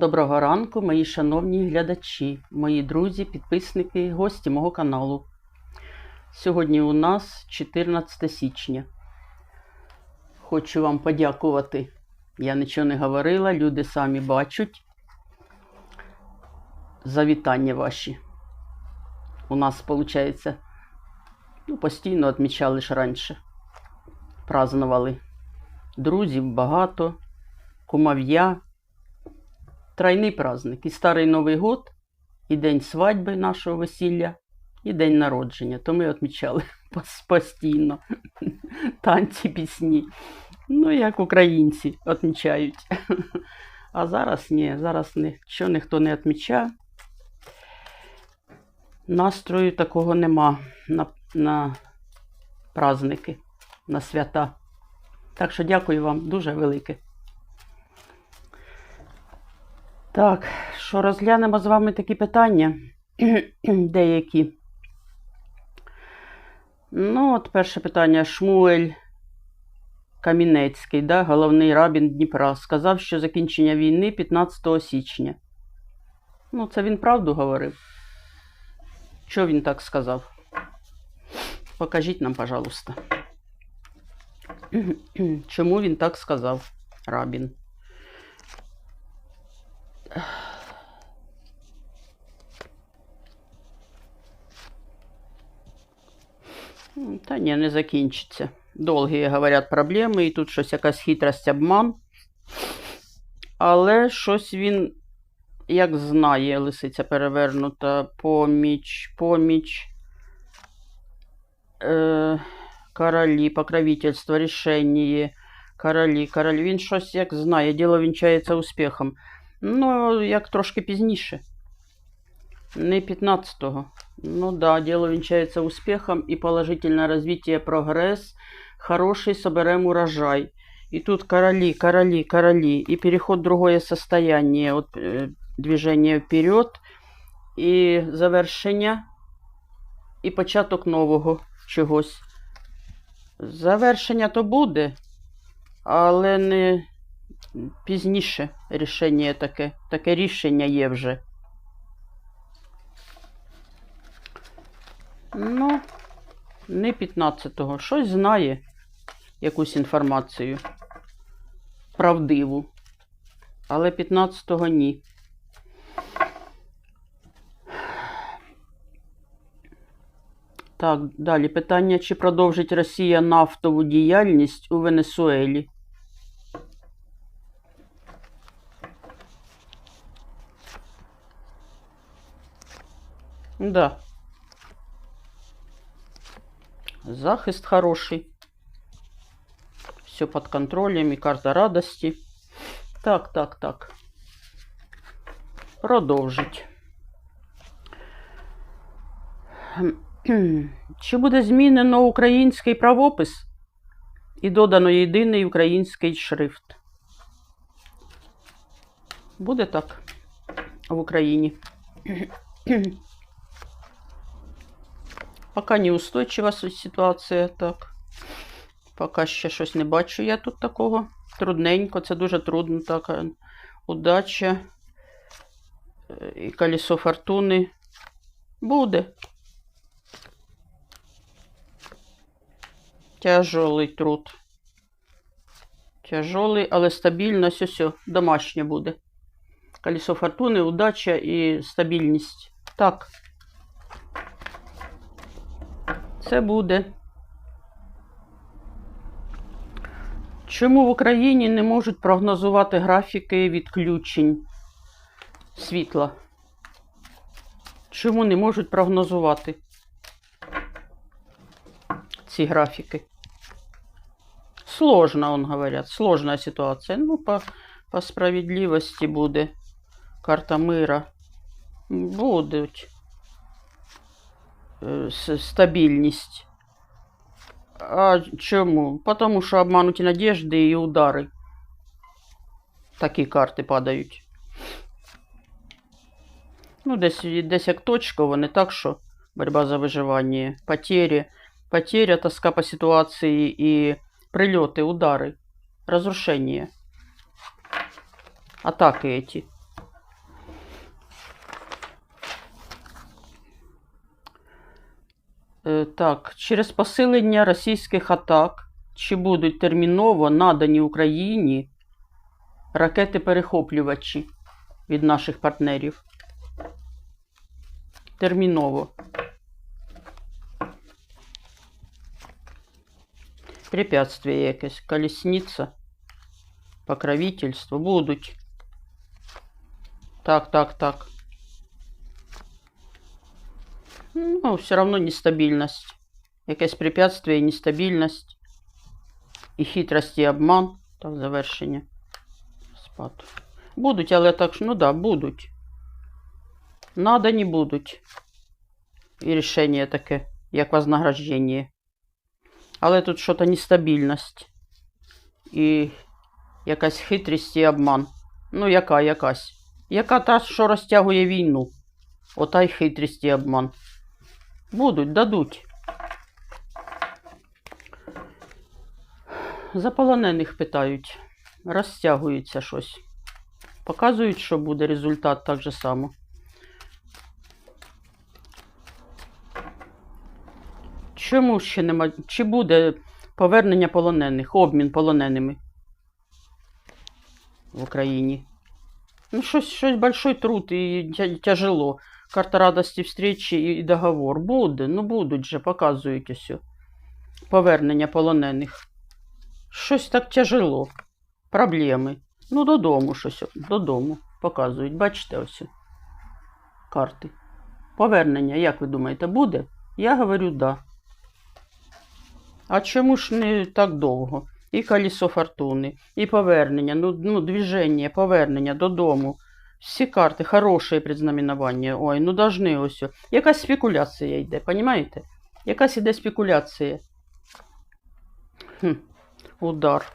Доброго ранку, мої шановні глядачі, мої друзі, підписники, гості мого каналу. Сьогодні у нас 14 січня. Хочу вам подякувати. Я нічого не говорила, люди самі бачать. За вітання ваші. У нас, виходить, ну, постійно відмічали ж раніше. Празднували. Друзів багато, кумов'я. Тройний праздник. І Старий Новий год, і день свадьби нашого весілля, і день народження. То ми відмічали постійно. Танці, пісні. Ну, як українці відмічають. А зараз ні, зараз нічого ніхто не відмічає. Настрою такого нема на, на праздники, на свята. Так що дякую вам дуже велике. Так, що розглянемо з вами такі питання деякі. Ну, от перше питання. Шмуель Камінецький, да, головний рабін Дніпра, сказав, що закінчення війни 15 січня. Ну, це він правду говорив. Що він так сказав? Покажіть нам, пожалуйста. Чому він так сказав, рабін? Та ні, не закінчиться. Довгі, говорять, проблеми, і тут щось якась хитрость, обман. Але щось він, як знає, лисиця перевернута, поміч, поміч, е, королі, покровительство, рішення, королі, королі. Він щось як знає, діло вінчається успіхом. Ну, як трошки пізніше. Не 15-го. Ну да, дело венчается успехом и положительное развитие, прогресс, хороший соберем урожай. И тут короли, короли, короли, и переход в другое состояние, от, э, движение вперед, і завершення, і початок нового чогось. Завершення то буде, але не пізніше рішення таке. Таке рішення є вже. Ну, не 15-го. Щось знає, якусь інформацію. Правдиву. Але 15-го ні. Так, далі питання, чи продовжить Росія нафтову діяльність у Венесуелі? Да. Захист хороший. Все под контролем и карта радости. Так, так, так. Продовжить. Чи буде змінено український правопис і додано єдиний український шрифт? Буде так в Україні. Пока неустойчива ситуація, так. Поки ще щось не бачу я тут такого. Трудненько, це дуже трудно так. Удача е, і колесо фортуни. Буде. Тяжолий труд. Тяжолий, але стабільність, ось, домашнє буде. Колесо фортуни, удача і стабільність. Так. Це буде. Чому в Україні не можуть прогнозувати графіки відключень світла? Чому не можуть прогнозувати ці графіки? Сложно, он говорят, сложная ситуація. Ну, по, по справедливості буде. Карта мира. Будуть стабільність. А чому? Тому що обмануті надіжди і удари. Такі карти падають. Ну, десь, десь як точково, не так, що боротьба за виживання. Потері, потеря, тоска по ситуації і прильоти, удари, розрушення. Атаки эти. Так, через посилення російських атак, чи будуть терміново надані Україні ракети-перехоплювачі від наших партнерів? Терміново. Препятствие якесь, колесниця, покровительство будуть. Так, так, так. Ну, все равно нестабильность. Якесь препятствие і нестабільність. І хитрость, і обман. Так, завершення. Спад. Будуть, але так, ну да, будуть. Надо не будуть. І рішення таке, як вознаграждення. Але тут що-то нестабільність. І якась хитрість і обман. Ну, яка якась. Яка та, що розтягує війну. Ота й хитрість і обман. Будуть, дадуть. За полонених питають. Розтягується щось. Показують, що буде результат так же само. Чому ще нема? Чи буде повернення полонених, обмін полоненими в Україні? Ну, щось, щось большой труд і тяжело. Карта радості встречі і договор. Буде, ну будуть же, показують ось. Повернення полонених. Щось так тяжело. Проблеми. Ну, додому щось. Додому. Показують. Бачите ось. Карти. Повернення, як ви думаєте, буде? Я говорю, да. А чому ж не так довго? І колесо фортуни, і повернення, ну, ну движення, повернення додому. Всі карти, хороше предзнаменування. Ой, ну должны ось. Якась спекуляція йде, понімаєте? Якась іде спекуляція. Хм. Удар.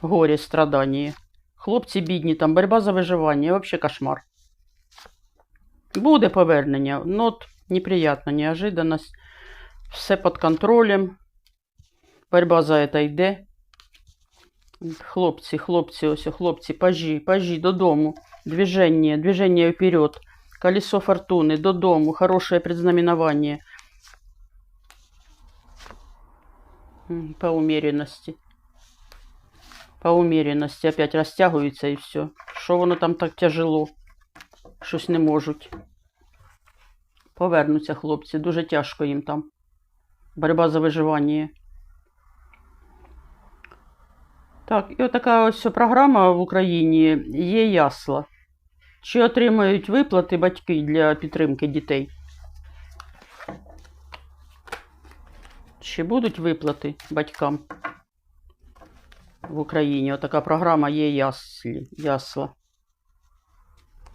Горе, страдання. Хлопці бідні, там боротьба за виживання, взагалі кошмар. Буде повернення, ну от неприятна неожиданность. Все під контролем. Борьба за це йде. Хлопці, хлопці, ось, хлопці, пажі, пажі, додому. Движение, движение вперед. Колесо фортуны, додому, хорошее предзнаменование. М, По умеренности. По умеренности опять розтягується і все. Що воно там так тяжело? Щось не можуть. Повернуться хлопці, дуже тяжко їм там. Борьба за виживання. Так, і отака ось програма в Україні є ясла. Чи отримають виплати батьки для підтримки дітей? Чи будуть виплати батькам в Україні? Отака програма є яслі, ясла.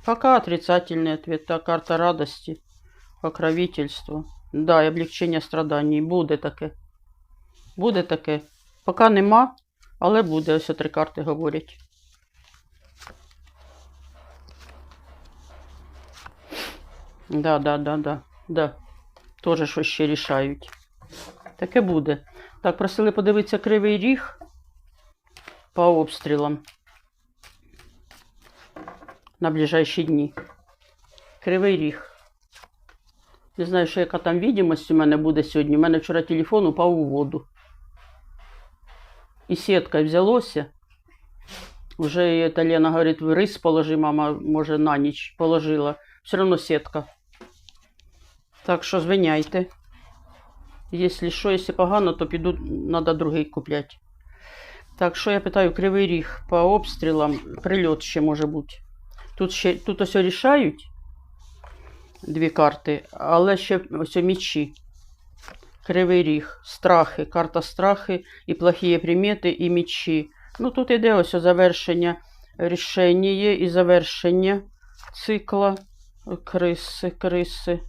Пока отрицательный ответ. Та карта радости, покровительство. Да, і облегчення страданий. Буде таке. Буде таке. Поки нема, але буде. Ось три карти говорять. Да, да, да, да, да. Тоже щось ще рішають. Таке буде. Так, просили подивитися кривий ріг по обстрілам на ближайші дні. Кривий ріг. Не знаю, що яка там відомість у мене буде сьогодні. У мене вчора телефон упав у воду. І сітка взялося. Вже Лена говорить, рис положи, мама, може, на ніч положила. Все одно сітка. Так що звиняйте. Якщо що, якщо погано, то піду, треба другий купляти. Так, що я питаю, кривий ріг по обстрілам, прильот ще може бути. Тут ще тут ось рішають дві карти, але ще ось мічі. Кривий ріг, страхи, карта страхи і плохі примети, і мічі. Ну тут іде ось завершення рішення і завершення цикла криси, криси.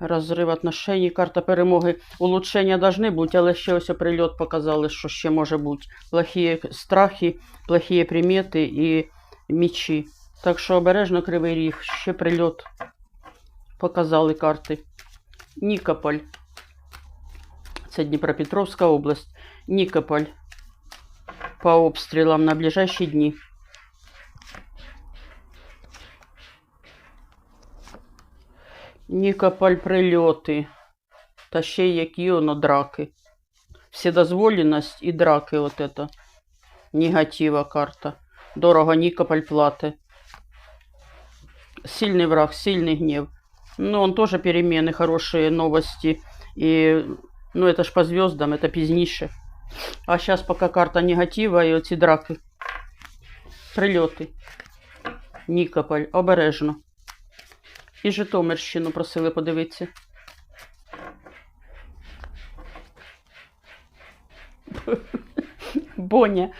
Розрив отношений, карта перемоги. Улучшення должны бути, але ще ось прильот показали, що ще може бути. Плохі страхи, плохі примети і мічі. Так що обережно кривий ріг, ще прильот. Показали карти. Нікополь. Це Дніпропетровська область. Нікополь. По обстрілам на ближайші дні. Нікополь прильоти. Та ще й які воно драки. Вседозволеність і драки от это. Негатива карта. Дорого Нікополь плати. Сильный враг, сильный гнев. Ну, он тоже перемены, хорошие новости. И, ну, это ж по звездам, это пізніше. А сейчас пока карта негатива і оці драки. Прильоти. Нікополь, обережно. І Житомирщину просили подивитися. Боня.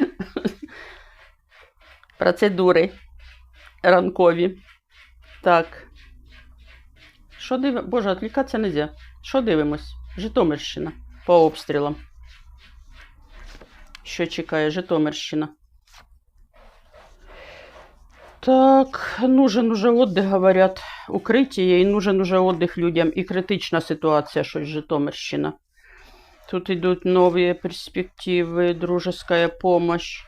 Процедури ранкові. Так. Що дивимось? Боже, відвлікатися не можна. Що дивимось? Житомирщина по обстрілам. Що чекає Житомирщина? Так, нужен уже отдых, говорят, укриття, і нужен уже отдых людям, і критична ситуація, щось Житомирщина. Тут идут новые перспективы, дружеская помощь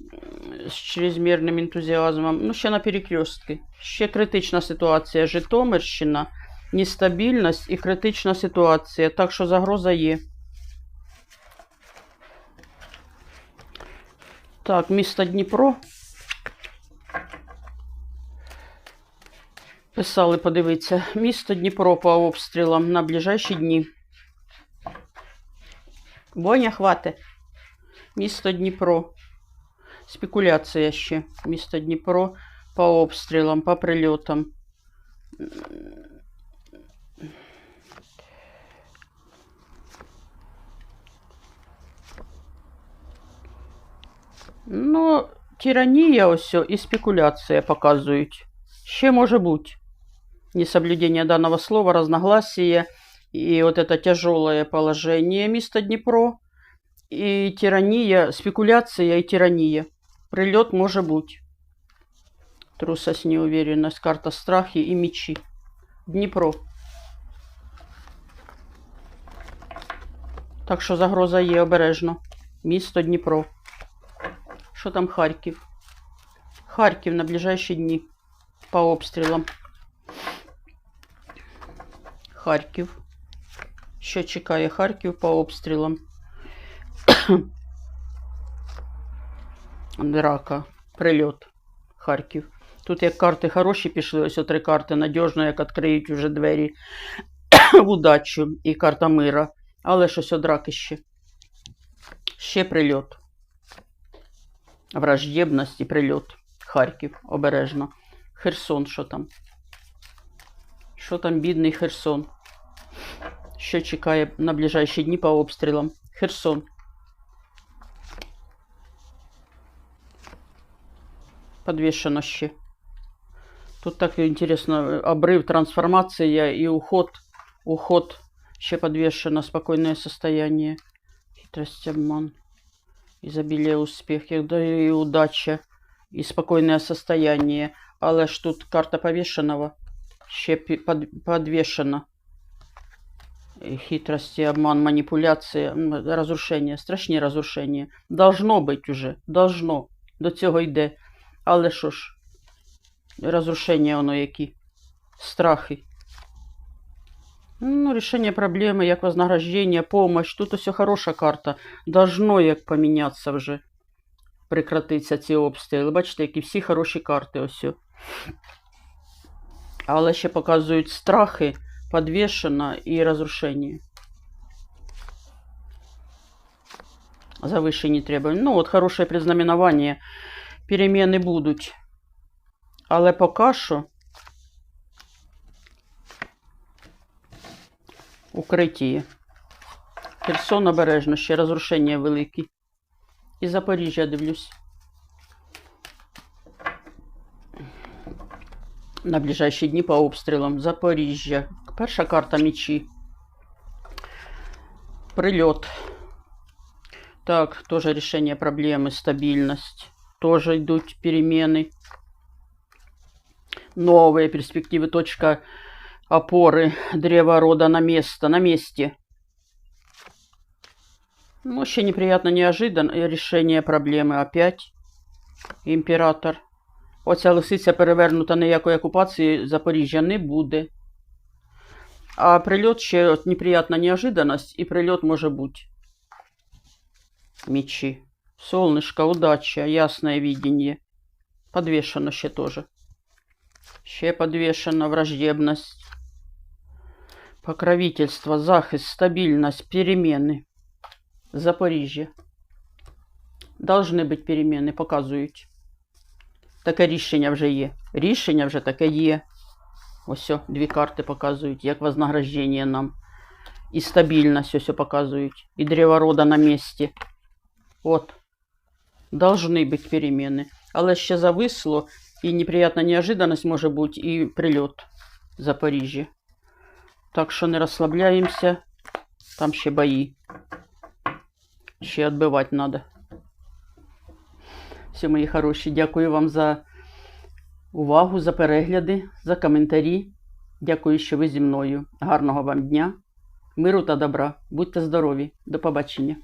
м, з чрезмірним ентузіазмом. Ну, ще на перекрестки. Ще критична ситуація. Житомирщина, нестабільність і критична ситуація. Так що загроза є. Так, місто Дніпро. Писали, подивіться. Місто Дніпро по обстрілам на ближайші дні. Боня хвати. Місто Дніпро. Спекуляція ще. Місто Дніпро по обстрілам, по прильотам. Ну, тиранія ось і спекуляція показують. Ще може бути. Несоблюдение данного слова, разногласия и вот это тяжелое положение места Днепро, и тирания, спекуляция и тирания. Прилет может быть. Трусость, неуверенность, карта страхи и мечи. Дніпро. Так що загроза є обережно. Місто Дніпро. Що там Харків? Харків на ближайші дні по обстрілам. Харків. Що чекає Харків по обстрілам? Драка. Прильот. Харків. Тут як карти хороші пішли, ось три карти надіжно, як відкриють уже двері удачу і карта мира. Але щось о драки ще. Ще прильот. Враждебність прильот. Харків. Обережно. Херсон, що там? Що там, бідний Херсон? Що чекає на ближайші дні по обстрілам? Херсон. Подвішено ще. Тут так інтересно, обрив, трансформація і уход. Уход. Ще подвешено, спокойное состояние. Хитрость, обман. Изобилие успехов, да и удача. І спокійне состояние. Але ж тут карта повішеного. Ще пі- под, подвешена. И Хитрости, обман, манипуляция, м, разрушення, страшні розрушення. Должно бути уже, должно. До цього йде. Але що ж, розрушення воно які? Страхи. Ну, рішення проблеми, як вознаграждення, помощь. Тут усе хороша карта. Должно як помінятися вже. Прекратиться ці обстріли. Бачите, які всі хороші карти ось. Але ще показують страхи, подвешено і розрушення. Завищені требування. Ну, от хороше признаменування. Переміни будуть. Але поки що укриття. Херсон обережно, ще розрушення великі. І Запоріжжя дивлюсь. На ближайші дні по обстрілам. Запоріжжя. Перша карта мечі. Прильот. Так, тоже решение проблемы, стабильность. Тоже идут перемены. Новые перспективы, точка опоры, древо рода на место, на месте. Ну, еще неприятно, неожиданно решение проблемы опять. Імператор. Оця лисиця перевернута ніякої окупації Запоріжжя не буде. А прильот ще от неприятна неожиданность, і прильот може бути. Мечи. Солнышко, удача, ясное видение. Подвешено ще тоже. Ще подвешено враждебность. Покровительство, захист, стабильность, перемены. Запоріжжя. Должны бути переміни, показують. Таке рішення вже є. Рішення вже таке є. Ось о, дві карти показують, як вознаграждення нам. І стабільність ось о показують. І древо рода на місці. От. Должны бути переміни. Але ще зависло, і неприятна неожиданность може бути, і прильот в Запоріжжя. Так що не розслабляємося. Там ще бої. Ще відбивати треба. Все, мої хороші, дякую вам за увагу, за перегляди, за коментарі. Дякую, що ви зі мною. Гарного вам дня, миру та добра. Будьте здорові. До побачення.